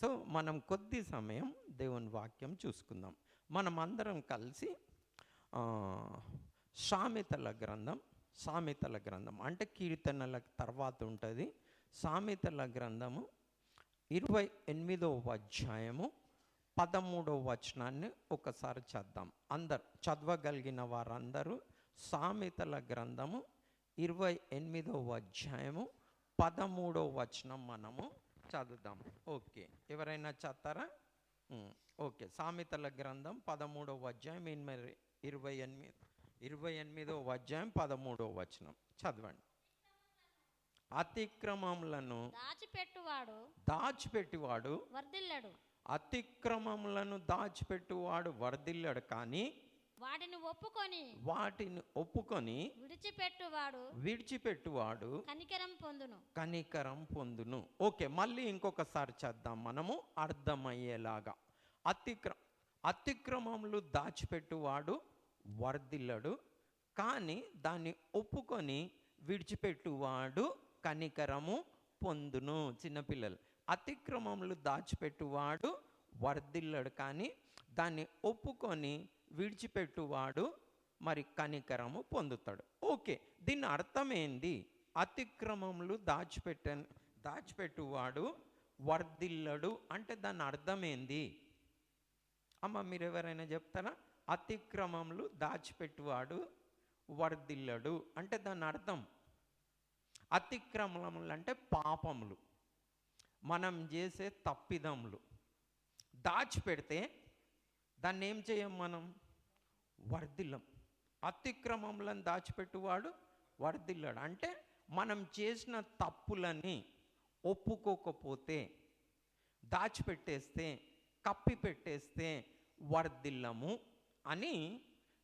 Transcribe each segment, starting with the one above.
So మనం కొద్ది సమయం దేవుని వాక్యం చూసుకుందాం. మనం అందరం కలిసి సామెతల గ్రంథం సామెతల గ్రంథం అంటే కీర్తనల తర్వాత ఉంటుంది. సామెతల గ్రంథము ఇరవై ఎనిమిదవ అధ్యాయము పదమూడవ వచనాన్ని ఒకసారి చద్దాం. అందరు చదవగలిగిన వారందరూ సామెతల గ్రంథము ఇరవై ఎనిమిదవ అధ్యాయము పదమూడవ వచనం మనము చదువుదాం. ఓకే. ఎవరైనా ఉమ్, ఓకే. సామెతల గ్రంథం పదమూడవ అధ్యాయం ఎనిమిది ఇరవై ఎనిమిది ఇరవై ఎనిమిదవ అధ్యాయం పదమూడవ వచనం. చదవండి. అతిక్రమములను దాచిపెట్టువాడు దాచిపెట్టివాడు వర్ధిల్లడు. అతిక్రమములను దాచిపెట్టువాడు వర్ధిల్లడు. కానీ వాటిని ఒప్పుకొని వాటిని ఒప్పుకొని విడిచిపెట్టువాడు విడిచిపెట్టువాడు కనికరం పొందును. కనికరం పొందును. ఓకే మళ్ళీ ఇంకొకసారి చేద్దాం మనము అర్థమయ్యేలాగా. అతిక్ర అతిక్రమములు దాచిపెట్టువాడు వర్ధిల్లడు కానీ దాన్ని ఒప్పుకొని విడిచిపెట్టువాడు కనికరము పొందును చిన్నపిల్లలు అతిక్రమములు దాచిపెట్టువాడు వర్ధిల్లడు కానీ దాన్ని ఒప్పుకొని విడిచిపెట్టువాడు మరి కనికరము పొందుతాడు. ఓకే దీని అర్థం ఏంది అతిక్రమములు దాచిపెట్ట దాచిపెట్టువాడు వర్ధిల్లడు అంటే దాని అర్థం ఏంది అమ్మ మీరు ఎవరైనా చెప్తారా? అతిక్రమములు దాచిపెట్టువాడు వర్ధిల్లడు అంటే దాని అర్థం. అతిక్రమములు అంటే పాపములు. మనం చేసే తప్పిదములు. దాచిపెడితే దాన్ని ఏం చేయం మనం? వర్ధిల్లం. అతిక్రమములను దాచిపెట్టువాడు వర్ధిల్లాడు. అంటే మనం చేసిన తప్పులని ఒప్పుకోకపోతే దాచిపెట్టేస్తే కప్పి పెట్టేస్తే వర్ధిల్లము అని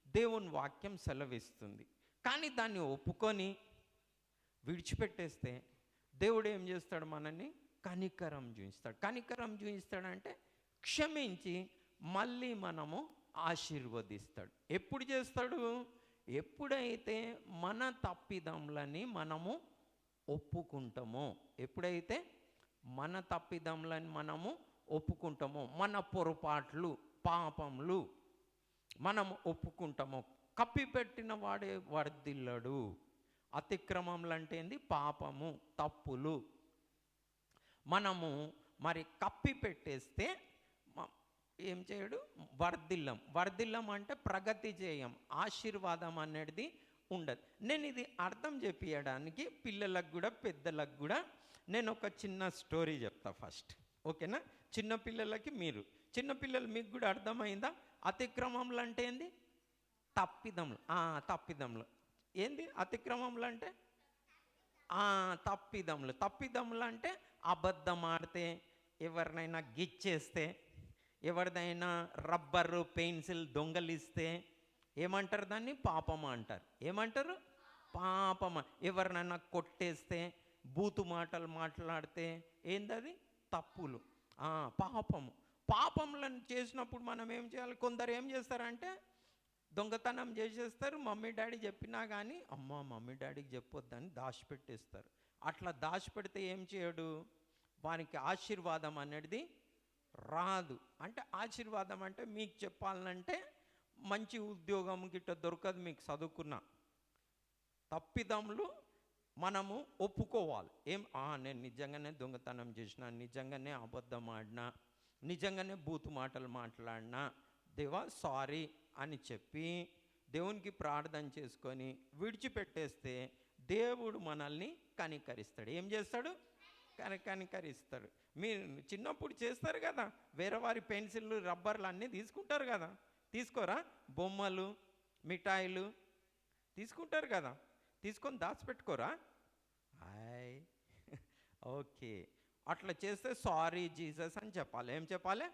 దేవుని వాక్యం సెలవిస్తుంది. కానీ దాన్ని ఒప్పుకొని విడిచిపెట్టేస్తే దేవుడు ఏం చేస్తాడు మనల్ని? కనికరం చూపిస్తాడు కనికరం చూపిస్తాడంటే క్షమించి మళ్ళీ మనము ఆశీర్వదిస్తాడు. ఎప్పుడు చేస్తాడు? ఎప్పుడైతే మన తప్పిదములని మనము ఒప్పుకుంటామో ఎప్పుడైతే మన తప్పిదములని మనము ఒప్పుకుంటామో మన పొరపాట్లు పాపములు మనం ఒప్పుకుంటాము కప్పిపెట్టిన వాడే వర్దిల్లడు అతిక్రమములు అంటే ఏంది పాపము తప్పులు. మనము మరి కప్పి పెట్టేస్తే ఏం చేయడు? వర్ధిల్లం. వర్ధిల్లం అంటే ప్రగతి చేయం ఆశీర్వాదం అనేది ఉండదు. నేను ఇది అర్థం చెప్పియడానికి పిల్లలకు కూడా పెద్దలకు కూడా నేను ఒక చిన్న స్టోరీ చెప్తా ఫస్ట్. ఓకేనా? చిన్న పిల్లలకి మీరు. చిన్న పిల్లలు మీకు కూడా అర్థమైందా? అతిక్రమములు అంటే ఏంది? తప్పిదములు. ఆ, తప్పిదములు. ఏంది? అతిక్రమములు అంటే? ఆ, తప్పిదములు. తప్పిదములు అంటే అబద్ధం ఆడితే ఎవరినైనా గిచ్చేస్తే ఎవరిదైనా రబ్బరు పెన్సిల్ దొంగలిస్తే ఏమంటారు దాన్ని? పాపం అంటారు. ఏమంటారు? పాపమ. ఎవరినైనా కొట్టేస్తే బూతు మాటలు మాట్లాడితే ఏందది? తప్పులు. పాపము. పాపములను చేసినప్పుడు మనం ఏం చేయాలి? కొందరు ఏం చేస్తారంటే దొంగతనం చేసేస్తారు. మమ్మీ డాడీ చెప్పినా కానీ అమ్మ మమ్మీ డాడీకి చెప్పొద్దని దాచిపెట్టేస్తారు. అట్లా దాచిపెడితే ఏం చేయడు? వానికి ఆశీర్వాదం అనేది రాదు. అంటే ఆశీర్వాదం అంటే మీకు చెప్పాలంటే మంచి ఉద్యోగం గిట్ట దొరకదు మీకు చదువుకున్నా. తప్పిదములు మనము ఒప్పుకోవాలి. ఏం? ఆ, నేను నిజంగానే దొంగతనం చేసిన నిజంగానే అబద్ధం ఆడినా నిజంగానే బూతు మాటలు మాట్లాడినా దేవా సారీ అని చెప్పి దేవునికి ప్రార్థన చేసుకొని విడిచిపెట్టేస్తే దేవుడు మనల్ని కనికరిస్తాడు. ఏం చేస్తాడు? కని కనికరిస్తాడు. మీరు చిన్నప్పుడు చేస్తారు కదా వేరే వారి పెన్సిళ్ళు రబ్బర్లు అన్నీ తీసుకుంటారు కదా. తీసుకోరా? బొమ్మలు మిఠాయిలు తీసుకుంటారు కదా. తీసుకొని దాచిపెట్టుకోరా? Hi okay. అట్లా చేస్తే సారీ జీసస్ అని చెప్పాలి. ఏం చెప్పాలి?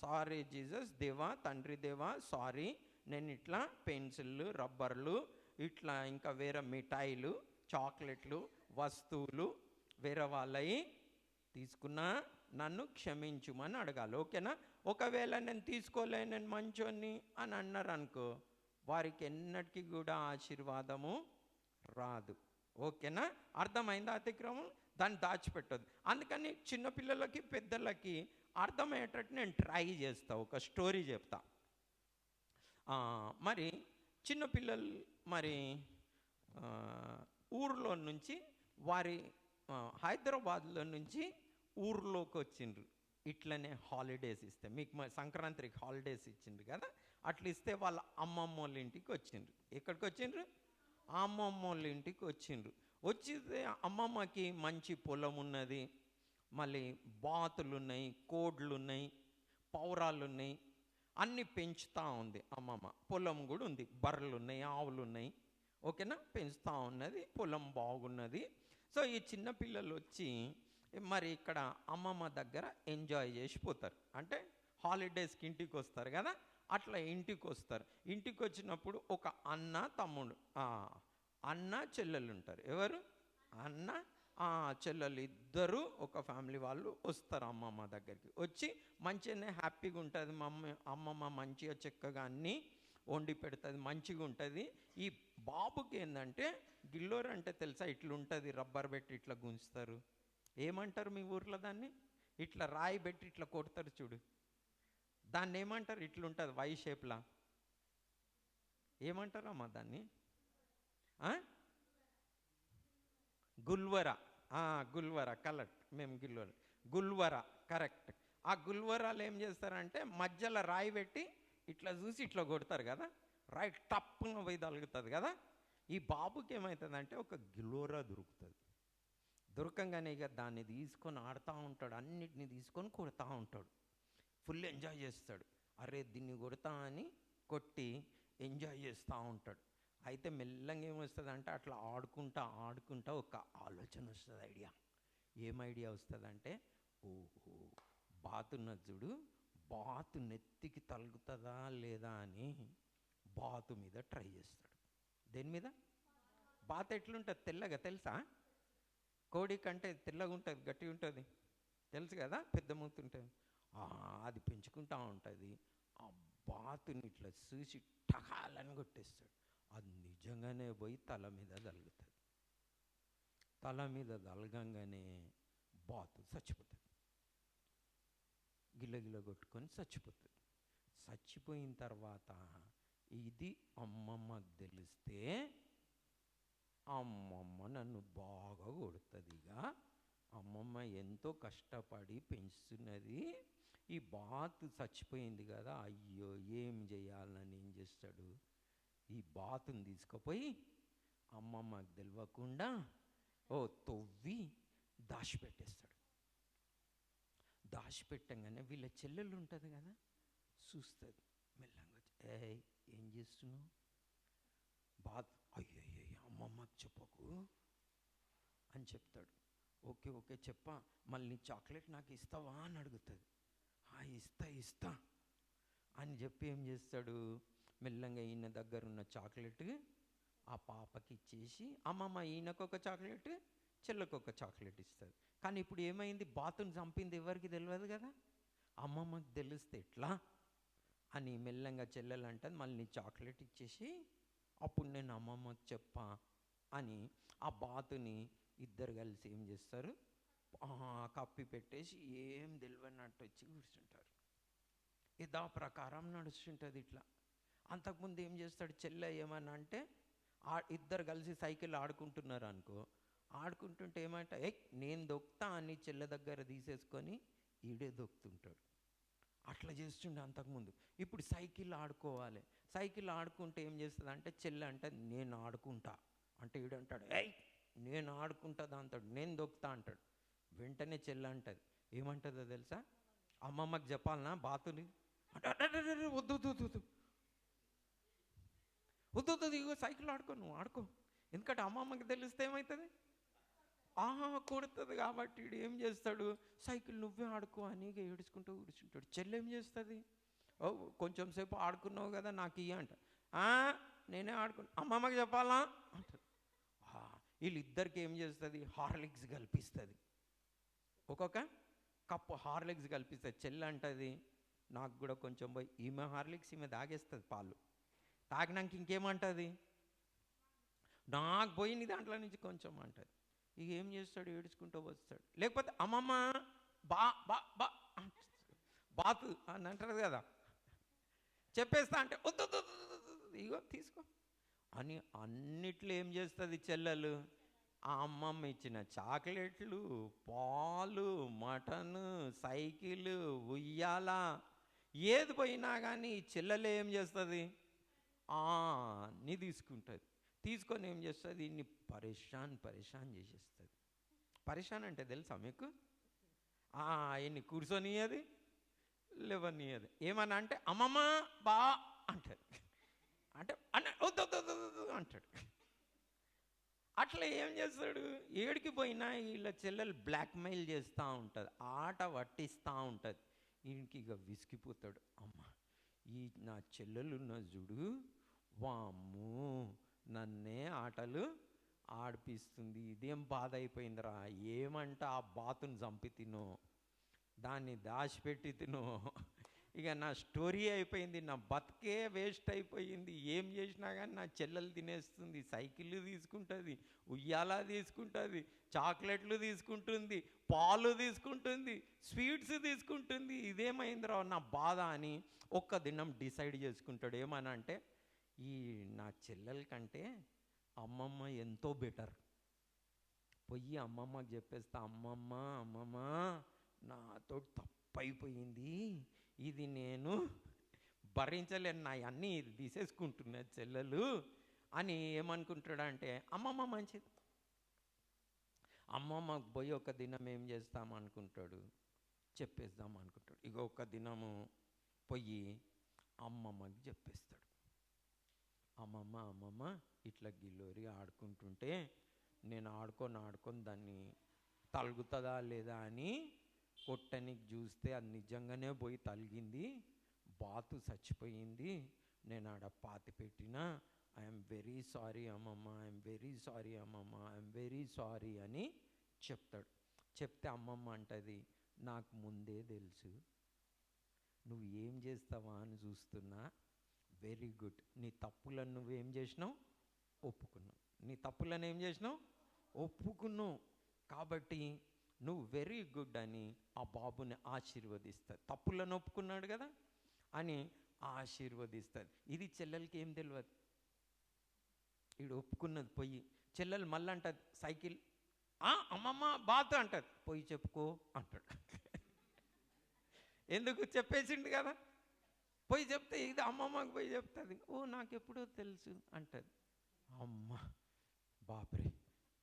సారీ జీసస్ దేవా తండ్రి దేవా సారీ. నేను ఇట్లా పెన్సిళ్ళు రబ్బర్లు ఇట్లా ఇంకా వేరే మిఠాయిలు చాక్లెట్లు వస్తువులు వేరే వాళ్ళవి తీసుకున్నా నన్ను క్షమించుమని అడగాలి. ఓకేనా? ఒకవేళ నేను తీసుకోలే నేను మంచోని అని అన్నారు అనుకో వారికి ఎన్నటికీ కూడా ఆశీర్వాదము రాదు. ఓకేనా? అర్థమైందా అతిక్రమం? దాన్ని దాచిపెట్టదు అందుకని చిన్నపిల్లలకి పెద్దలకి అర్థమయ్యేటట్టు నేను ట్రై చేస్తా ఒక స్టోరీ చెప్తా. మరి చిన్నపిల్లలు మరి ఊర్లో నుంచి వారి హైదరాబాద్లో నుంచి ఊర్లోకి వచ్చిండ్రు. ఇట్లనే హాలిడేస్ ఇస్తే మీకు సంక్రాంతికి హాలిడేస్ ఇచ్చిండ్రు కదా అట్లా ఇస్తే వాళ్ళ అమ్మమ్మ వాళ్ళ ఇంటికి వచ్చిండ్రు. ఎక్కడికి వచ్చిండ్రు? అమ్మమ్మ వాళ్ళ ఇంటికి వచ్చిండ్రు. వచ్చితే అమ్మమ్మకి మంచి పొలం ఉన్నది మళ్ళీ బాతులు ఉన్నాయి కోడ్లు ఉన్నాయి పౌరాలు ఉన్నాయి అన్నీ పెంచుతూ ఉంది అమ్మమ్మ. పొలం కూడా ఉంది బర్రెలు ఉన్నాయి ఆవులు ఉన్నాయి. ఓకేనా? పెంచుతూ ఉన్నది పొలం బాగున్నది. సో ఈ చిన్న పిల్లలు వచ్చి మరి ఇక్కడ అమ్మమ్మ దగ్గర ఎంజాయ్ చేసిపోతారు. అంటే హాలిడేస్కి ఇంటికి వస్తారు కదా అట్లా ఇంటికి వస్తారు. ఇంటికి వచ్చినప్పుడు ఒక అన్న తమ్ముడు అన్న చెల్లెలు ఉంటారు. ఎవరు? అన్న ఆ, చెల్లెలు ఇద్దరు ఒక ఫ్యామిలీ వాళ్ళు వస్తారు అమ్మమ్మ దగ్గరికి. వచ్చి మంచిగానే హ్యాపీగా ఉంటుంది. మమ్మీ అమ్మమ్మ మంచిగా చక్కగా అన్నీ వండి పెడుతుంది మంచిగా ఉంటుంది. ఈ బాబుకి ఏంటంటే గిల్లోర్ అంటే తెలుసా ఇట్లుంటుంది రబ్బర్ పెట్టి ఇట్లా గుంజుతారు. ఏమంటారు మీ ఊర్లో దాన్ని? ఇట్లా రాయి పెట్టి ఇట్లా కొడతారు చూడు. దాన్ని ఏమంటారు? ఇట్లుంటుంది వై షేప్లా ఏమంటారమ్మా దాన్ని? ఆ? గుల్వర. గుల్వర కలెక్ట్ మేము గుల్వర గుల్వర కరెక్ట్. ఆ గుల్వరాలు ఏం చేస్తారంటే మధ్యలో రాయి పెట్టి ఇట్లా చూసి ఇట్లా కొడతారు కదా? రైట్ టప్పున పోయి కదా? ఈ బాబుకి ఏమవుతుందంటే ఒక గిలోరా దొరుకుతుంది. దొరకంగానే ఇక దాన్ని తీసుకొని ఆడుతూ ఉంటాడు అన్నిటిని తీసుకొని కొడతా ఉంటాడు. ఫుల్ ఎంజాయ్ చేస్తాడు. అరే దీన్ని కొడతా అని కొట్టి ఎంజాయ్ చేస్తూ ఉంటాడు. అయితే మెల్లంగా ఏమొస్తుంది అంటే అట్లా ఆడుకుంటా ఆడుకుంటా ఒక ఆలోచన వస్తుంది ఐడియా. ఏం ఐడియా వస్తుందంటే ఓహో బాతున్న చూడు బాతు నెత్తికి తలుగుతుందా లేదా అని బాతు మీద ట్రై చేస్తాడు. దేని మీద? బాత ఎట్లుంటుంది? తెల్లగా తెలుసా? కోడి కంటే తెల్లగా ఉంటుంది గట్టి ఉంటుంది. తెలుసు కదా? పెద్ద మూతుంటుంది అది పెంచుకుంటా ఉంటుంది. ఆ బాతుని ఇట్లా చూసి టకాలని కొట్టేస్తాడు. అది నిజంగానే పోయి తల మీద తలుగుతుంది తల మీద తలగంగానే బాతు చచ్చిపోతుంది. గిల్లగిల్ల కొట్టుకొని చచ్చిపోతుంది. చచ్చిపోయిన తర్వాత ఇది అమ్మమ్మకు తెలిస్తే అమ్మమ్మ నన్ను బాగా కొడుతుంది ఇక అమ్మమ్మ ఎంతో కష్టపడి పెంచుతున్నది. ఈ బాతు చచ్చిపోయింది కదా అయ్యో ఏం చేయాలని ఏం చేస్తాడు? ఈ బాతుని తీసుకుపోయి అమ్మమ్మకు తెలియకుండా ఓ తొవ్వి దాచిపెట్టేస్తాడు. దాచిపెట్టంగానే వీళ్ళ చెల్లెలు ఉంటుంది కదా చూస్తుంది మెల్లంగా వచ్చి, ఏయ్ ఏం చేస్తున్నావు? బాధ. అయ్యో అమ్మమ్మ చెప్పకు అని చెప్తాడు. ఓకే ఓకే చెప్పా. మళ్ళీ నీ చాక్లెట్ నాకు ఇస్తావా అని అడుగుతుంది. "ఆ, ఇస్తా ఇస్తా అని చెప్పి ఏం చేస్తాడు? మెల్లంగా ఈయన దగ్గర ఉన్న చాక్లెట్ ఆ పాపకి ఇచ్చేసి అమ్మమ్మ ఈయనకు ఒక చాక్లెట్ చెల్లకు ఒక చాక్లెట్ ఇస్తుంది. కానీ ఇప్పుడు ఏమైంది? బాతుని చంపింది ఎవరికి తెలియదు కదా? అమ్మమ్మకి తెలిస్తే ఎట్లా? అని మెల్లంగా చెల్లెలు మళ్ళీ నీ చాక్లెట్ ఇచ్చేసి అప్పుడు నేను అమ్మమ్మకి చెప్పా అని ఆ బాతుని ఇద్దరు కలిసి ఏం చేస్తారు? కప్పి పెట్టేసి ఏం తెలివన్నట్టు వచ్చి కూర్చుంటారు. యథా ప్రకారం నడుస్తుంటుంది ఇట్లా. అంతకుముందు ఏం చేస్తాడు చెల్లె ఏమన్నా అంటే ఆ ఇద్దరు కలిసి సైకిల్ ఆడుకుంటున్నారు అనుకో ఆడుకుంటుంటే ఏమంట ఏ నేను దొక్కుతా అని చెల్లె దగ్గర తీసేసుకొని ఈడే దొక్కుతుంటాడు. అట్లా చేస్తుండే అంతకుముందు. ఇప్పుడు సైకిల్ ఆడుకోవాలి. సైకిల్ ఆడుకుంటే ఏం చేస్తుంది అంటే చెల్లె అంటే నేను ఆడుకుంటా. అంటే ఈడంటాడు ఏయ్ నేను ఆడుకుంటా అంటాడు నేను దొక్కుతా అంటాడు. వెంటనే చెల్లె అంటది ఏమంటుందో తెలుసా? అమ్మమ్మకి చెప్పాలనా బాతుని? అంటే వద్దు వద్దు వద్దు, వద్దు. వద్దు వద్దు ఇగో సైకిల్ ఆడుకో నువ్వు ఆడుకో. ఎందుకంటే అమ్మమ్మకి తెలిస్తే ఏమవుతుంది ఆహా కొడుతుంది కాబట్టి వీడు ఏం చేస్తాడు? సైకిల్ నువ్వే ఆడుకో అని ఇక ఏడుచుకుంటూ కూర్చుంటాడు. చెల్లి ఏం చేస్తుంది? ఓ కొంచెం సేపు ఆడుకున్నావు కదా నాకు ఇయ్య అంట. "ఆ, నేనే ఆడుకున్నా. అమ్మమ్మకి చెప్పాలా? అంటారు వీళ్ళిద్దరికి ఏం చేస్తుంది? హార్లిక్స్ కల్పిస్తుంది. ఒక్కొక్క కప్పు హార్లిక్స్ కల్పిస్తుంది. చెల్లి అంటది నాకు కూడా కొంచెం పోయి ఈమె హార్లిక్స్ ఈమె తాగేస్తుంది పాలు. తాగినాక ఇంకేమంటుంది? నాకు పోయింది దాంట్లో నుంచి కొంచెం అంటది. ఇక ఏం చేస్తాడు? ఏడుచుకుంటూ వస్తాడు. లేకపోతే అమ్మమ్మ బా బా బా బాతు అని అంటారు కదా. చెప్పేస్తా అంటే "వద్దు, ఇగో తీసుకో. అని అన్నిట్లో ఏం చేస్తుంది చెల్లెలు? ఆ అమ్మమ్మ ఇచ్చిన చాక్లెట్లు పాలు మటన్ సైకిల్ ఉయ్యాల ఏది పోయినా కానీ ఈ చెల్లెలు ఏం చేస్తుంది? అన్నీ తీసుకుంటుంది. తీసుకొని ఏం చేస్తుంది? ఇన్ని పరేషాన్ పరేషాన్ చేసేస్తుంది. పరేషాన్ అంటే తెలుసా మీకు? ఇన్ని కూర్చొనియది లేవనియది ఏమన్నా అంటే అమ్మమ్మ బా అంటాడు అంటే అన్న వద్దు అంటాడు. అట్లా ఏం చేస్తాడు? ఏడికి పోయినా వీళ్ళ చెల్లెలు బ్లాక్మెయిల్ చేస్తూ ఉంటుంది. ఆట పట్టిస్తూ ఉంటుంది. ఈయనకి ఇక విసిగిపోతాడు. అమ్మ ఈ నా చెల్లెలు నా జుడు వామ్ము నన్నే ఆటలు ఆడిపిస్తుంది. ఇదేం బాధ అయిపోయిందిరా ఏమంట ఆ బాతుని చంపి తిను. దాన్ని దాచిపెట్టి తిను. ఇక నా స్టోరీ అయిపోయింది. నా బతికే వేస్ట్ అయిపోయింది. ఏం చేసినా కానీ నా చెల్లెలు తినేస్తుంది. సైకిళ్ళు తీసుకుంటుంది. ఉయ్యాల తీసుకుంటుంది. చాక్లెట్లు తీసుకుంటుంది. పాలు తీసుకుంటుంది. స్వీట్స్ తీసుకుంటుంది. ఇదేమైందిరా? నా బాధ అని ఒక్క దినం డిసైడ్ చేసుకుంటాడు. ఏమని అంటే ఈ నా చెల్లెల కంటే అమ్మమ్మ ఎంతో బెటర్. పోయి అమ్మమ్మకి చెప్పేస్తా అమ్మమ్మ అమ్మమ్మ నాతో తప్పైపోయింది. ఇది నేను భరించలేను. నా అన్నీ తీసేసుకుంటున్నా చెల్లెలు. అని ఏమనుకుంటాడంటే అమ్మమ్మ మంచిది. అమ్మమ్మకు పోయి ఒక దినం ఏం చేస్తాం అనుకుంటాడు? చెప్పేద్దాం అనుకుంటాడు. ఇక ఒక దినము పోయి అమ్మమ్మకి చెప్పేస్తాడు. అమ్మమ్మ అమ్మమ్మ ఇట్లా గిల్లోరి ఆడుకుంటుంటే నేను ఆడుకొని ఆడుకొని దాన్ని తలుగుతుందా లేదా అని కొట్టనికి చూస్తే అది నిజంగానే పోయి తలిగింది. బాతు చచ్చిపోయింది. నేను ఆడ పాతి పెట్టిన ఐఎమ్ వెరీ సారీ అమ్మమ్మ ఐఎమ్ వెరీ సారీ అమ్మమ్మ ఐఎమ్ వెరీ సారీ అని చెప్తాడు. చెప్తే అమ్మమ్మ అంటది నాకు ముందే తెలుసు. నువ్వు ఏం చేస్తావా అని చూస్తున్నా. Very good. నీ తప్పులను నువ్వు ఏం చేసినావు? ఒప్పుకున్నావు. నీ తప్పులను ఏం చేసినావు? ఒప్పుకున్నావు. కాబట్టి నువ్వు వెరీ గుడ్ అని ఆ బాబుని ఆశీర్వదిస్తుంది తప్పులను ఒప్పుకున్నాడు కదా? అని ఆశీర్వదిస్తుంది ఇది చెల్లెలకి ఏం తెలియదు ఈడు ఒప్పుకున్నది పోయి చెల్లెలు మళ్ళీ అంటది సైకిల్. "ఆ, అమ్మమ్మ బాత్ అంటది. పోయి చెప్పుకో అంటాడు. ఎందుకు? చెప్పేసిండు కదా? పోయి చెప్తే ఇది అమ్మమ్మకి పోయి చెప్తుంది. ఓ నాకు ఎప్పుడో తెలుసు అంటది. అమ్మ బాప్రే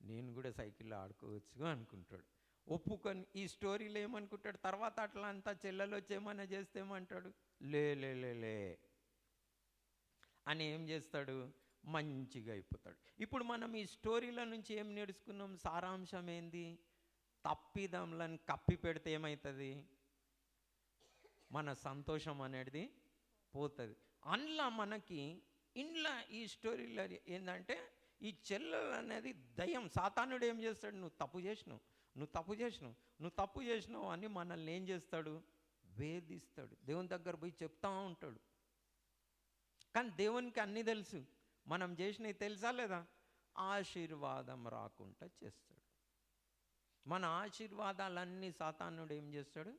నేను కూడా సైకిల్లో ఆడుకోవచ్చు అనుకుంటాడు. ఒప్పుకొని ఈ స్టోరీలో ఏమనుకుంటాడు? తర్వాత అట్లా అంతా చెల్లెలు వచ్చేమన్నా ఏమైనా చేస్తే ఏమంటాడు? లే లే లే లే అని ఏం చేస్తాడు? మంచిగా అయిపోతాడు. ఇప్పుడు మనం ఈ స్టోరీల నుంచి ఏం నేర్చుకున్నాం? సారాంశం ఏంది? తప్పిదములను కప్పి పెడితే ఏమవుతుంది మన సంతోషం అనేది పోతుంది. అందులో మనకి ఇంట్లో ఈ స్టోరీలో ఏంటంటే ఈ చెల్లెలు అనేది దయం సాతానుడు ఏం చేస్తాడు? నువ్వు తప్పు చేసినావు. నువ్వు తప్పు చేసినావు. నువ్వు తప్పు చేసినావు అని మనల్ని ఏం చేస్తాడు? వేధిస్తాడు. దేవుని దగ్గర పోయి చెప్తా ఉంటాడు. కానీ దేవునికి అన్నీ తెలుసు. మనం చేసినవి తెలుసా లేదా? ఆశీర్వాదం రాకుండా చేస్తాడు. మన ఆశీర్వాదాలన్నీ సాతానుడు ఏం చేస్తాడు?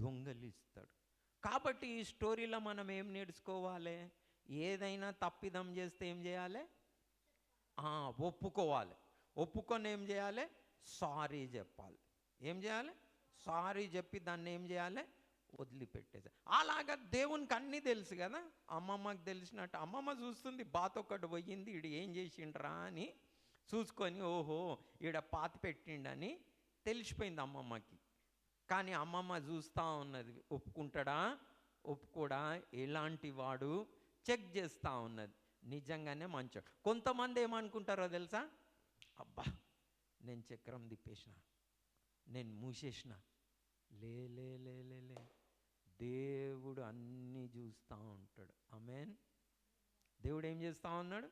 దొంగలిస్తాడు. కాబట్టి ఈ స్టోరీలో మనం ఏం నేర్చుకోవాలి? ఏదైనా తప్పిదం చేస్తే ఏం చేయాలి? ఆ, ఒప్పుకోవాలి. ఒప్పుకొని ఏం చేయాలి? సారీ చెప్పాలి. ఏం చేయాలి? సారీ చెప్పి దాన్ని ఏం చేయాలి? వదిలిపెట్టేసి. అలాగా దేవునికి అన్నీ తెలుసు కదా? అమ్మమ్మకి తెలిసినట్టు అమ్మమ్మ చూస్తుంది బాత్ ఒకటి పోయింది ఇడు ఏం చేసిండ్రా అని చూసుకొని ఓహో ఈడ పాత పెట్టిండని తెలిసిపోయింది అమ్మమ్మకి. కానీ అమ్మమ్మ చూస్తూ ఉన్నది. ఒప్పుకుంటాడా? ఒప్పుకోడా? ఎలాంటి వాడు? చెక్ చేస్తూ ఉన్నది. నిజంగానే మంచోడు. కొంతమంది ఏమనుకుంటారో తెలుసా? అబ్బా నేను చక్రం తిప్పేసిన. నేను మూసేసిన. లే లే లే లే దేవుడు అన్నీ చూస్తూ ఉంటాడు. అమెన్ దేవుడు ఏం చేస్తూ ఉన్నాడు?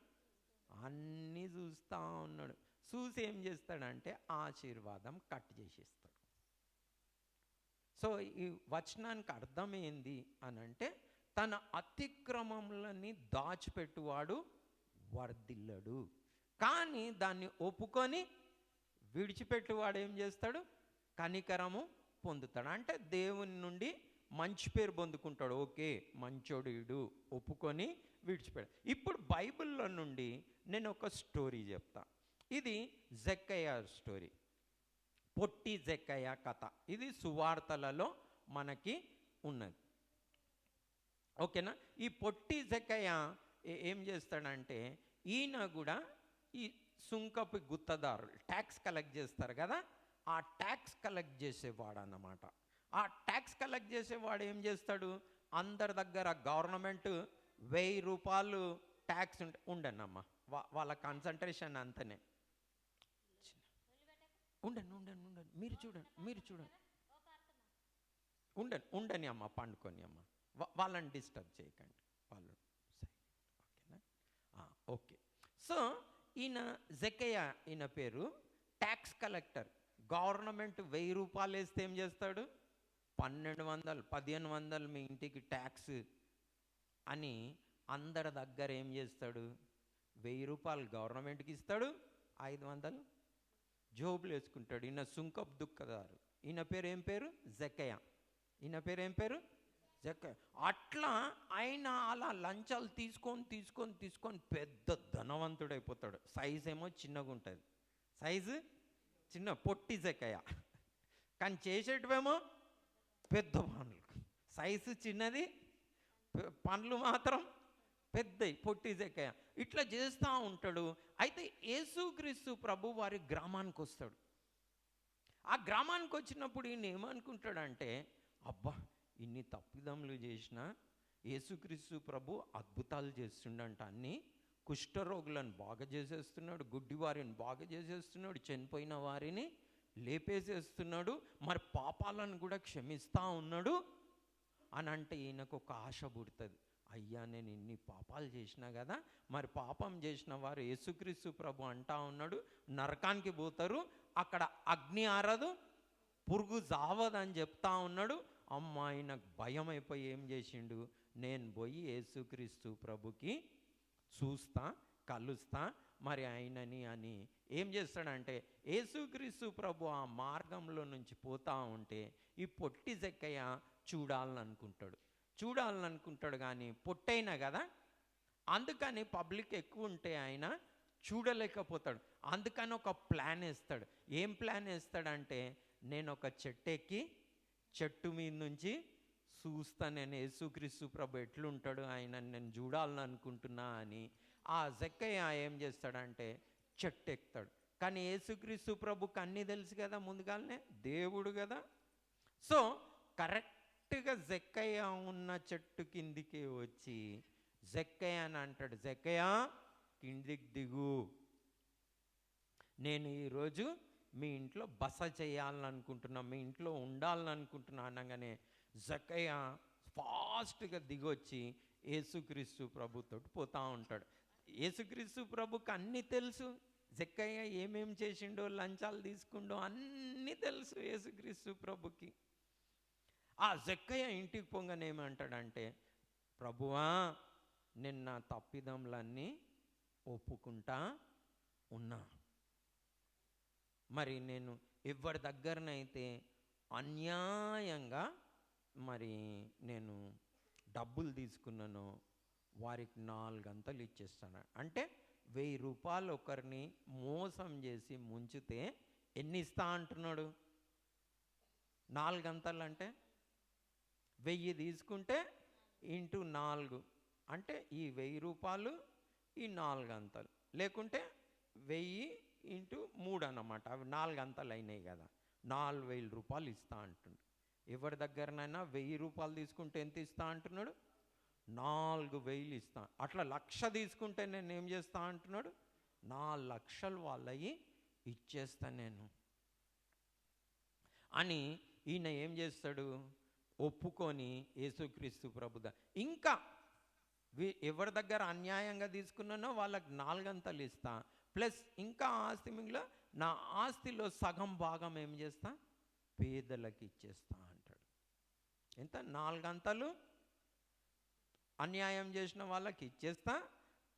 అన్నీ చూస్తూ ఉన్నాడు. చూసి ఏం చేస్తాడంటే ఆశీర్వాదం కట్ చేసేస్తాడు. సో ఈ వచనానికి అర్థం ఏంది అని అంటే తన అతిక్రమములని దాచిపెట్టువాడు వర్ధిల్లడు. కానీ దాన్ని ఒప్పుకొని విడిచిపెట్టువాడు ఏం చేస్తాడు? కనికరము పొందుతాడు. అంటే దేవుని నుండి మంచి పేరు పొందుకుంటాడు. ఓకే మంచోడు ఒప్పుకొని విడిచిపెడు ఇప్పుడు బైబిల్లో నుండి నేను ఒక స్టోరీ చెప్తా. ఇది జక్కయ్య స్టోరీ. పొట్టి జెక్కయ్య కథ. ఇది సువార్తలలో మనకి ఉన్నది. ఓకేనా? ఈ పొట్టి జెక్కయ్య ఏం చేస్తాడంటే ఈయన కూడా ఈ సుంకపు గుత్తదారులు ట్యాక్స్ కలెక్ట్ చేస్తారు కదా? ఆ ట్యాక్స్ కలెక్ట్ చేసేవాడు అన్నమాట ఆ ట్యాక్స్ కలెక్ట్ చేసేవాడు ఏం చేస్తాడు? అందరి దగ్గర గవర్నమెంట్ వెయ్యి రూపాయలు ట్యాక్స్ ఉండనమ్మా. వాళ్ళ కాన్సన్ట్రేషన్ అంతనే. ఉండండి ఉండండి ఉండండి మీరు చూడండి మీరు చూడండి. ఉండండి ఉండని అమ్మ పండుకొని అమ్మ. వాళ్ళని డిస్టర్బ్ చేయకండి. వాళ్ళు ఓకేనా? ఓకే. సో ఈయన జకయ్య ఈయన పేరు ట్యాక్స్ కలెక్టర్ గవర్నమెంట్ వెయ్యి రూపాయలు వేస్తే ఏం చేస్తాడు? పన్నెండు వందలు పదిహేను వందలు మీ ఇంటికి ట్యాక్స్ అని అందరి దగ్గర ఏం చేస్తాడు? వెయ్యి రూపాయలు గవర్నమెంట్కి ఇస్తాడు ఐదు వందలు జోబులు వేసుకుంటాడు. ఈయన సుంకప్ దుఃఖదారు. ఈయన పేరు ఏం పేరు? జకయ ఈయన పేరు ఏం పేరు? జకయ అట్లా ఆయన అలా లంచాలు తీసుకొని తీసుకొని తీసుకొని పెద్ద ధనవంతుడైపోతాడు. సైజ్ ఏమో చిన్నగా ఉంటుంది. సైజు చిన్న పొట్టి జక్కయ్య కానీ చేసేటివేమో పెద్ద పనులు. సైజు చిన్నది పనులు మాత్రం పెద్దయి పొట్టి ఇట్లా చేస్తూ ఉంటాడు. అయితే యేసుక్రీస్తు ప్రభు వారి గ్రామానికి వస్తాడు. ఆ గ్రామానికి వచ్చినప్పుడు ఈయన ఏమనుకుంటాడంటే అబ్బా ఇన్ని తప్పిదములు చేసిన యేసుక్రీస్తు ప్రభు అద్భుతాలు చేస్తుండంట అన్ని కుష్ఠరోగులను బాగా చేసేస్తున్నాడు గుడ్డి వారిని బాగా చేసేస్తున్నాడు చనిపోయిన వారిని లేపేసేస్తున్నాడు మరి పాపాలను కూడా క్షమిస్తూ ఉన్నాడు అని అంటే ఈయనకు ఒక ఆశ పుడుతుంది. అయ్యా నేను ఇన్ని పాపాలు చేసినా కదా మరి పాపం చేసిన వారు యేసుక్రీస్తు ప్రభు అంటా ఉన్నాడు నరకానికి పోతారు అక్కడ అగ్ని ఆరదు పురుగు జావదని చెప్తా ఉన్నాడు. అమ్మ ఆయనకు భయం అయిపోయి ఏం చేసిండు? నేను పోయి యేసుక్రీస్తు ప్రభుకి చూస్తా కలుస్తా మరి ఆయనని అని ఏం చేస్తాడంటే యేసుక్రీస్తు ప్రభు ఆ మార్గంలో నుంచి పోతా ఉంటే ఈ పొట్టి జక్కయ్య చూడాలని అనుకుంటాడు చూడాలని అనుకుంటాడు కానీ పొట్టైనా కదా? అందుకని పబ్లిక్ ఎక్కువ ఉంటే ఆయన చూడలేకపోతాడు. అందుకని ఒక ప్లాన్ వేస్తాడు. ఏం ప్లాన్ వేస్తాడంటే నేను ఒక చెట్టు ఎక్కి చెట్టు మీద నుంచి చూస్తా నేను యేసుక్రీస్తు ప్రభు ఎట్లుంటాడు ఆయన నేను చూడాలని అనుకుంటున్నా అని. ఆ జక్కయ్య ఏం చేస్తాడంటే చెట్టు ఎక్కుతాడు కానీ యేసుక్రీస్తు ప్రభుకి అన్నీ తెలుసు కదా ముందుగానే? దేవుడు కదా? సో కరెక్ట్ కరెక్ట్గా జక్కయ్య ఉన్న చెట్టు కిందికి వచ్చి జక్కయ్య అని అంటాడు. జక్కయ్య కిందికి దిగు. నేను ఈరోజు మీ ఇంట్లో బస చేయాలనుకుంటున్నా మీ ఇంట్లో ఉండాలనుకుంటున్నా అనగానే జక్కయ్య ఫాస్ట్గా దిగొచ్చి యేసుక్రీస్తు ప్రభుతో పోతా ఉంటాడు. యేసుక్రీస్తు ప్రభుకి అన్నీ తెలుసు. జక్కయ్య ఏమేం చేసిండో లంచాలు తీసుకుండో అన్నీ తెలుసు యేసుక్రీస్తు ప్రభుకి. ఆ జక్కయ్య ఇంటికి పొంగని ఏమంటాడంటే ప్రభువా నేను నా తప్పిదములన్నీ ఒప్పుకుంటా ఉన్నా. మరి నేను ఎవరి దగ్గరనైతే అన్యాయంగా మరి నేను డబ్బులు తీసుకున్నాను వారికి నాలుగంతలు ఇచ్చేస్తాను. అంటే వెయ్యి రూపాయలు ఒకరిని మోసం చేసి ముంచితే ఎన్ని ఇస్తా అంటున్నాడు? నాలుగంతలు అంటే? వెయ్యి తీసుకుంటే ఇంటూ నాలుగు. అంటే ఈ వెయ్యి రూపాయలు ఈ నాలుగు అంతలు. లేకుంటే వెయ్యి ఇంటూ మూడు అన్నమాట. అవి నాలుగు అంతలు అయినాయి కదా. నాలుగు వేల రూపాయలు ఇస్తా అంటుండు. ఎవరి దగ్గరనైనా వెయ్యి రూపాయలు తీసుకుంటే ఎంత ఇస్తా అంటున్నాడు? నాలుగు వేలు ఇస్తా. అట్లా లక్ష తీసుకుంటే నేను ఏం చేస్తా అంటున్నాడు? నాలుగు లక్షలు వాళ్ళయి ఇచ్చేస్తా నేను. అని ఈయన ఏం చేస్తాడు? ఒప్పుకొని యేసుక్రీస్తు ప్రభుద. ఇంకా ఎవరి దగ్గర అన్యాయంగా తీసుకున్నానో వాళ్ళకి నాలుగంతలు ఇస్తా. ప్లస్ ఇంకా ఆస్తి మిగిలిన నా ఆస్తిలో సగం భాగం ఏం చేస్తా? పేదలకి ఇచ్చేస్తా అంటాడు. ఎంత? నాలుగంతలు అన్యాయం చేసిన వాళ్ళకి ఇచ్చేస్తా.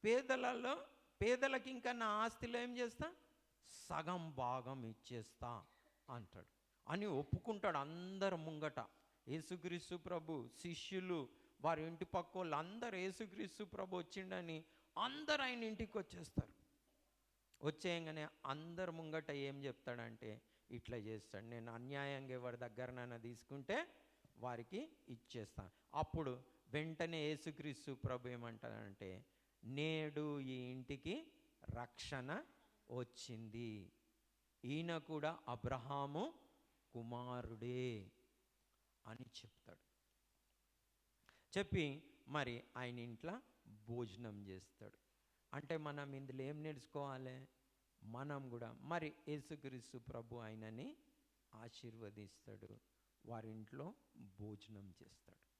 పేదలలో పేదలకి ఇంకా నా ఆస్తిలో ఏం చేస్తా? సగం భాగం ఇచ్చేస్తా అంటాడు. అని ఒప్పుకుంటాడు అందరు ముంగట. యేసుక్రీస్తు ప్రభు శిష్యులు వారి ఇంటి పక్క వాళ్ళు అందరు యేసుక్రీస్తు ప్రభు వచ్చిండని అందరు ఆయన ఇంటికి వచ్చేస్తారు. వచ్చేయంగానే అందరు ముంగట ఏం చెప్తాడంటే ఇట్లా చేస్తాడు నేను అన్యాయంగా ఎవరి దగ్గరనైనా తీసుకుంటే వారికి ఇచ్చేస్తాను. అప్పుడు వెంటనే యేసుక్రీస్తు ప్రభు ఏమంటాడంటే నేడు ఈ ఇంటికి రక్షణ వచ్చింది. ఈయన కూడా అబ్రహాము కుమారుడే. అని చెప్తాడు. చెప్పి మరి ఆయన ఇంట్లో భోజనం చేస్తాడు. అంటే మనం ఇందులో ఏం నేర్చుకోవాలి? మనం కూడా. మరి యేసుక్రీస్తు ప్రభు ఆయనని ఆశీర్వదిస్తాడు. వారి ఇంట్లో భోజనం చేస్తాడు.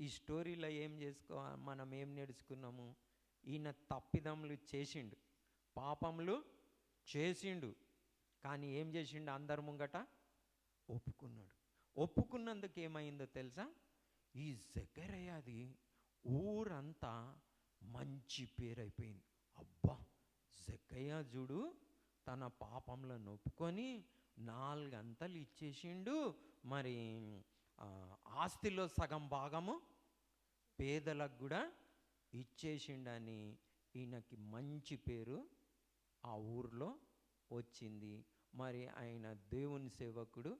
ఈ స్టోరీలో ఏం చేసుకో మనం ఏం నేర్చుకున్నాము? ఈయన తప్పిదములు చేసిండు. పాపములు చేసిండు. కానీ ఏం చేసిండు? అందరి ముంగట ఒప్పుకున్నాడు. ఒప్పుకున్నందుకు ఏమైందో తెలుసా? ఈ జగ్గరయ్యది ఊరంతా మంచి పేరు అయిపోయింది అబ్బా! జగ్గయ్య చూడు తన పాపంలను ఒప్పుకొని నాలుగంతలు ఇచ్చేసిండు. మరి ఆస్తిలో సగం భాగము పేదలకు కూడా ఇచ్చేసిండని ఈయనకి మంచి పేరు ఆ ఊర్లో వచ్చింది. మరి ఆయన దేవుని సేవకుడు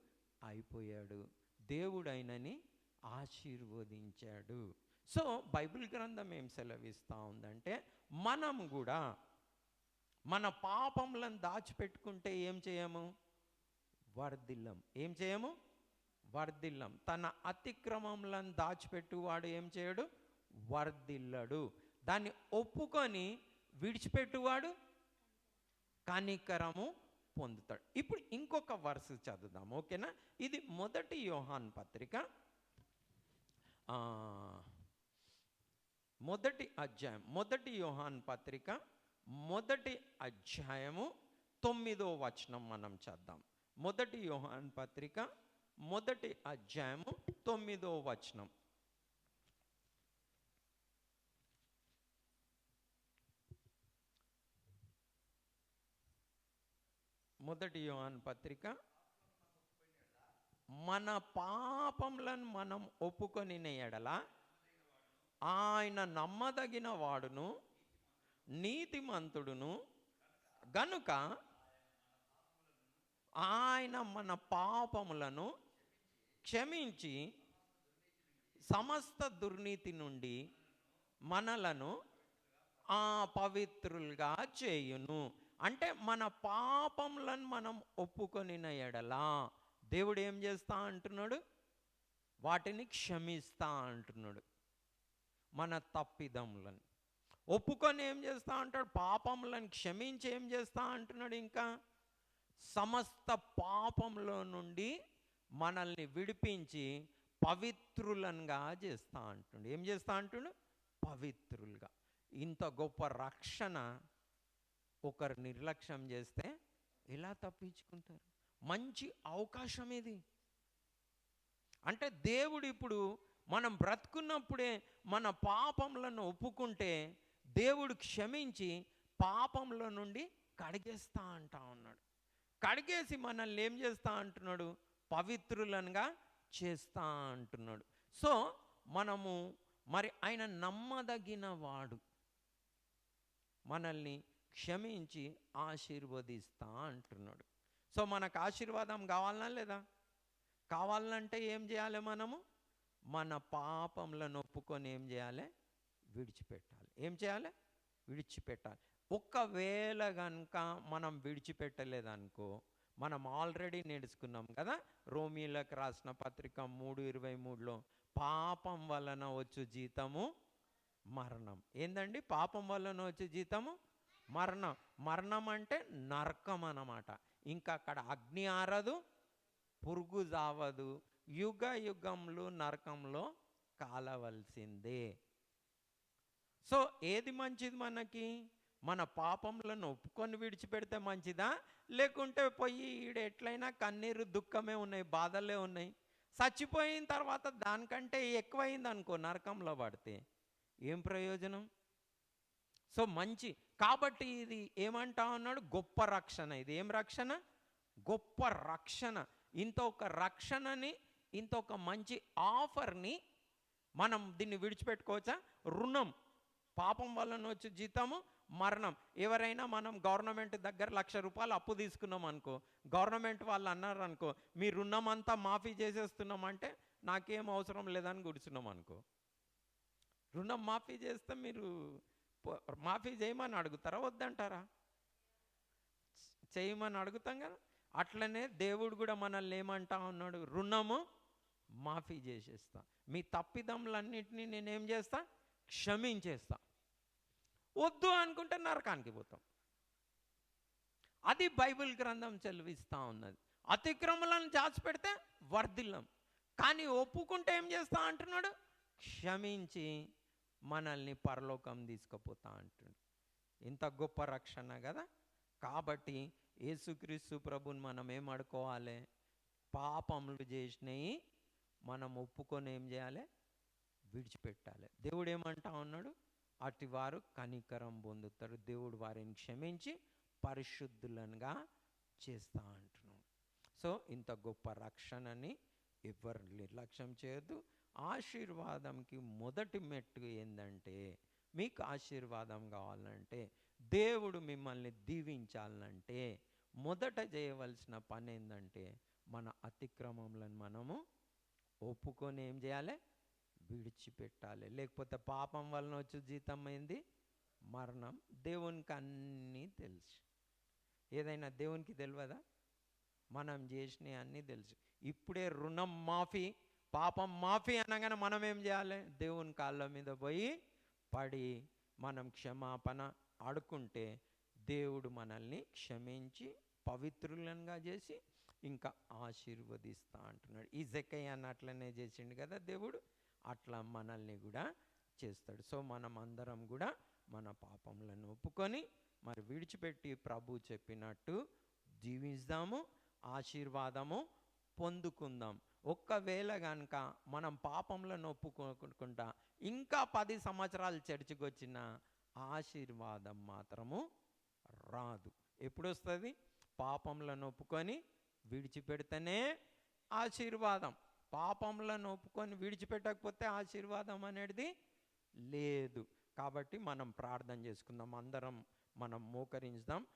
అయిపోయాడు. దేవుడు ఆయనని ఆశీర్వదించాడు. సో బైబిల్ గ్రంథం ఏం సెలవిస్తూ ఉందంటే మనం కూడా మన పాపములను దాచిపెట్టుకుంటే ఏం చేయము? వర్ధిల్లం ఏం చేయము? వర్ధిల్లం తన అతిక్రమములను దాచిపెట్టువాడు ఏం చేయడు? వర్ధిల్లడు. దాన్ని ఒప్పుకొని విడిచిపెట్టువాడు? కనికరము పొందుతాడు. ఇప్పుడు ఇంకొక వర్స్ చదువుదాం ఓకేనా? ఇది మొదటి యోహాన్ పత్రిక. ఆ, మొదటి అధ్యాయం మొదటి యోహాన్ పత్రిక మొదటి అధ్యాయము తొమ్మిదో వచనం మనం చేద్దాం. మొదటి యోహాన్ పత్రిక మొదటి అధ్యాయము తొమ్మిదో వచనం. మొదటి యోహాన్ పత్రిక. మన పాపములను మనం ఒప్పుకొని ఎడల ఆయన నమ్మదగిన వాడును నీతిమంతుడును. గనుక ఆయన మన పాపములను క్షమించి సమస్త దుర్నీతి నుండి మనలను ఆ పవిత్రులుగా చేయును. అంటే మన పాపములను మనం ఒప్పుకొనిన ఎడలా దేవుడు ఏం చేస్తా అంటున్నాడు? వాటిని క్షమిస్తా అంటున్నాడు. మన తప్పిదములను. ఒప్పుకొని ఏం చేస్తా అంటాడు? పాపములను క్షమించి ఏం చేస్తా అంటున్నాడు ఇంకా? సమస్త పాపంలో నుండి మనల్ని విడిపించి పవిత్రులనుగా చేస్తా అంటుండు ఏం చేస్తా అంటుండు పవిత్రులుగా. ఇంత గొప్ప రక్షణ ఒకరు నిర్లక్ష్యం చేస్తే ఎలా తప్పించుకుంటారు? మంచి అవకాశం ఇది అంటే దేవుడు ఇప్పుడు మనం బ్రతుకున్నప్పుడే మన పాపములను ఒప్పుకుంటే దేవుడు క్షమించి పాపంలో నుండి కడిగేస్తా అంటా ఉన్నాడు. కడిగేసి మనల్ని ఏం చేస్తా అంటున్నాడు? పవిత్రులనుగా చేస్తా అంటున్నాడు. సో మనము మరి ఆయన నమ్మదగిన వాడు. మనల్ని క్షమించి ఆశీర్వదిస్తా అంటున్నాడు. సో మనకు ఆశీర్వాదం కావాలనా లేదా? కావాలంటే ఏం చేయాలి మనము? మన పాపంలను ఒప్పుకొని ఏం చేయాలి? విడిచిపెట్టాలి. ఏం చేయాలి? విడిచిపెట్టాలి. ఒక్కవేళ కనుక మనం విడిచిపెట్టలేదనుకో మనం ఆల్రెడీ నేర్చుకున్నాం కదా రోమిలకు రాసిన పత్రిక మూడు ఇరవై మూడులో పాపం వలన వచ్చు జీతము మరణం. ఏందండి? పాపం వలన వచ్చే జీతము మరణం. మరణం అంటే నరకం అన్నమాట. ఇంకా అక్కడ అగ్ని ఆరదు పురుగు జావదు. యుగ యుగంలో నరకంలో కాలవలసిందే. సో ఏది మంచిది మనకి? మన పాపములను ఒప్పుకొని విడిచిపెడితే మంచిదా? లేకుంటే పోయి ఈడ ఎట్లయినా కన్నీరు దుఃఖమే ఉన్నాయి బాధలే ఉన్నాయి. చచ్చిపోయిన తర్వాత దానికంటే ఎక్కువైంది అనుకో నరకంలో పడితే. ఏం ప్రయోజనం? సో మంచి కాబట్టి ఇది ఏమంటా ఉన్నాడు? గొప్ప రక్షణ. ఇది ఏం రక్షణ? గొప్ప రక్షణ. ఇంత ఒక రక్షణని ఇంత ఒక మంచి ఆఫర్ని మనం దీన్ని విడిచిపెట్టుకోవచ్చా? రుణం. పాపం వలన వచ్చే జీతము మరణం. ఎవరైనా మనం గవర్నమెంట్ దగ్గర లక్ష రూపాయలు అప్పు తీసుకున్నాం అనుకో గవర్నమెంట్ వాళ్ళు అన్నారు అనుకో మీ రుణం అంతా మాఫీ చేసేస్తున్నాం అంటే నాకేం అవసరం లేదని గుడిచున్నాం అనుకో. రుణం మాఫీ చేస్తే మీరు మాఫీ చేయమని అడుగుతారా? వద్దంటారా? చేయమని అడుగుతాం కదా. అట్లనే దేవుడు కూడా మనల్ని ఏమంటా ఉన్నాడు? రుణము మాఫీ చేసేస్తా. మీ తప్పిదములన్నింటినీ నేనేం చేస్తా? క్షమించేస్తా. వద్దు అనుకుంటే నరకానికి పోతాం. అది బైబిల్ గ్రంథం చెల్విస్తూ ఉన్నది. అతిక్రమలను దాచిపెడితే వర్ధిల్లం కానీ ఒప్పుకుంటే ఏం చేస్తా అంటున్నాడు? క్షమించి మనల్ని పరలోకం తీసుకుపోతా అంటుండు. ఇంత గొప్ప రక్షణ కదా? కాబట్టి యేసుక్రీస్తు ప్రభుని మనం ఏం అడుకోవాలి పాపములు చేసినవి మనం ఒప్పుకొని ఏం చేయాలి? విడిచిపెట్టాలి. దేవుడు ఏమంటా ఉన్నాడు? అటివారు కనికరం పొందుతారు. దేవుడు వారిని క్షమించి పరిశుద్ధులనుగా చేస్తా అంటున్నాడు. సో ఇంత గొప్ప రక్షణని ఎవరు నిర్లక్ష్యం చేయొద్దు. ఆశీర్వాదంకి మొదటి మెట్టు ఏంటంటే మీకు ఆశీర్వాదం కావాలంటే దేవుడు మిమ్మల్ని దీవించాలంటే మొదట చేయవలసిన పని ఏంటంటే మన అతిక్రమములను మనము ఒప్పుకొని ఏం చేయాలి? విడిచిపెట్టాలి. లేకపోతే పాపం వలన వచ్చి జీతం అయింది మరణం. దేవునికి అన్నీ తెలుసు. ఏదైనా దేవునికి తెలియదా? మనం చేసినవి అన్నీ తెలుసు. ఇప్పుడే రుణం మాఫీ పాపం మాఫీ అనగానే మనం ఏం చేయాలి? దేవుని కాళ్ళ మీద పోయి పడి మనం క్షమాపణ అడుకుంటే దేవుడు మనల్ని క్షమించి పవిత్రులనుగా చేసి ఇంకా ఆశీర్వదిస్తా అంటున్నాడు. ఈ జక్కయ్య అని అట్లనే చేసిండు కదా దేవుడు? అట్లా మనల్ని కూడా చేస్తాడు. సో మనం అందరం కూడా మన పాపములను ఒప్పుకొని మరి విడిచిపెట్టి ప్రభు చెప్పినట్టు జీవిస్తాము ఆశీర్వాదము పొందుకుందాం. ఒక్కవేళ కనుక మనం పాపంలో నొప్పుకోకుండా ఇంకా పది సంవత్సరాలు చర్చికి వచ్చిన ఆశీర్వాదం మాత్రము రాదు. ఎప్పుడు వస్తుంది పాపంలో నొప్పుకొని విడిచిపెడితేనే ఆశీర్వాదం. పాపంలో నొప్పుకొని విడిచిపెట్టకపోతే ఆశీర్వాదం అనేది లేదు. కాబట్టి మనం ప్రార్థన చేసుకుందాం. అందరం మనం మోకరించుదాం.